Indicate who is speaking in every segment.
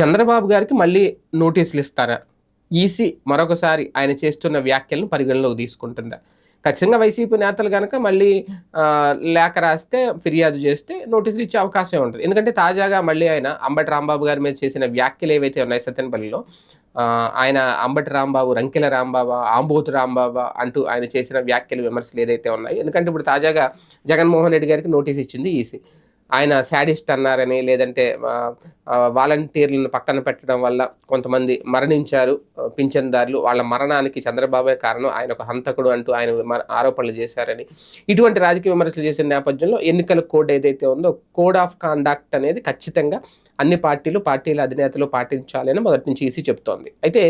Speaker 1: చంద్రబాబు గారికి మళ్ళీ నోటీసులు ఇస్తారా ఈసీ మరొకసారి ఆయన చేస్తున్న వ్యాఖ్యలను పరిగణలోకి తీసుకుంటుందా? ఖచ్చితంగా వైసీపీ నేతలు కనుక మళ్ళీ లేఖ రాస్తే ఫిర్యాదు చేస్తే నోటీసులు ఇచ్చే అవకాశం ఉంటుంది. ఎందుకంటే తాజాగా మళ్ళీ ఆయన అంబటి రాంబాబు గారి మీద చేసిన వ్యాఖ్యలు ఏవైతే ఉన్నాయి సత్యనపల్లిలో ఆయన అంబటి రాంబాబు రంకెల రాంబాబా ఆంబోతు రాంబాబా అంటూ ఆయన చేసిన వ్యాఖ్యలు విమర్శలు ఏదైతే ఉన్నాయి ఎందుకంటే ఇప్పుడు తాజాగా జగన్మోహన్ రెడ్డి గారికి నోటీస్ ఇచ్చింది ఈసీ. ఆయన శాడిస్ట్ అన్నారని లేదంటే వాలంటీర్లను పక్కన పెట్టడం వల్ల కొంతమంది మరణించారు. పింఛన్దారులు వాళ్ళ మరణానికి చంద్రబాబే కారణం. ఆయన ఒక హంతకుడు అంటూ ఆయన ఆరోపణలు చేశారని. ఇటువంటి రాజకీయ విమర్శలు చేసిన నేపథ్యంలో ఎన్నికల కోడ్ ఏదైతే ఉందో కోడ్ ఆఫ్ కాండక్ట్ అనేది ఖచ్చితంగా అన్ని పార్టీలు పార్టీల అధినేతలు పాటించాలని మొదటి నుంచి ఈసీ చెప్తోంది. అయితే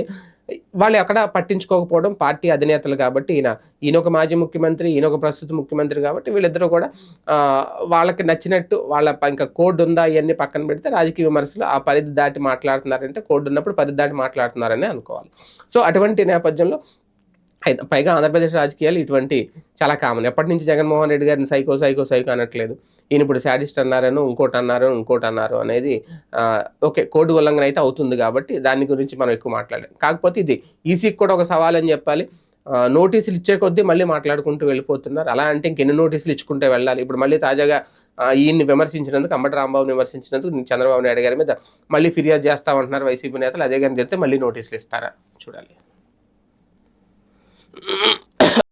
Speaker 1: వాళ్ళు ఎక్కడ పట్టించుకోకపోవడం పార్టీ అధినేతలు కాబట్టి ఈయన ఈయన ఒక మాజీ ముఖ్యమంత్రి ఈయనొక ప్రస్తుత ముఖ్యమంత్రి కాబట్టి వీళ్ళిద్దరూ కూడా వాళ్ళకి నచ్చినట్టు వాళ్ళ ప- ఇంకా కోడ్ ఉందా ఇవన్నీ పక్కన పెడితే రాజకీయ విమర్శలు ఆ పరిధి దాటి మాట్లాడుతున్నారంటే కోడ్ ఉన్నప్పుడు పరిధి దాటి మాట్లాడుతున్నారని అనుకోవాలి. సో అటువంటి నేపథ్యంలో అయితే పైగా ఆంధ్రప్రదేశ్ రాజకీయాలు ఇటువంటి చాలా కామన్. ఎప్పటి నుంచి జగన్మోహన్ రెడ్డి గారిని సైకో సైకో సైకో అనట్లేదు. ఈయన ఇప్పుడు శాడిస్ట్ అన్నారను ఇంకోటి అన్నారు ఇంకోటి అన్నారు అనేది ఓకే కోడ్ ఉల్లంఘన అయితే అవుతుంది కాబట్టి దాని గురించి మనం ఎక్కువ మాట్లాడాం కాకపోతే ఇది ఈసీకి కూడా ఒక సవాల్ అని చెప్పాలి. నోటీసులు ఇచ్చే కొద్దీ మళ్ళీ మాట్లాడుకుంటూ వెళ్ళిపోతున్నారు. అలా అంటే ఇంకెన్ని నోటీసులు ఇచ్చుకుంటే వెళ్ళాలి? ఇప్పుడు మళ్ళీ తాజాగా ఈయన్ని విమర్శించినందుకు అంబటి రాంబాబుని విమర్శించినందుకు చంద్రబాబు నాయుడు గారి మీద మళ్ళీ ఫిర్యాదు చేస్తామంటున్నారు వైసీపీ నేతలు. అదే కానీ చెప్తే మళ్ళీ నోటీసులు ఇస్తారా? చూడాలి.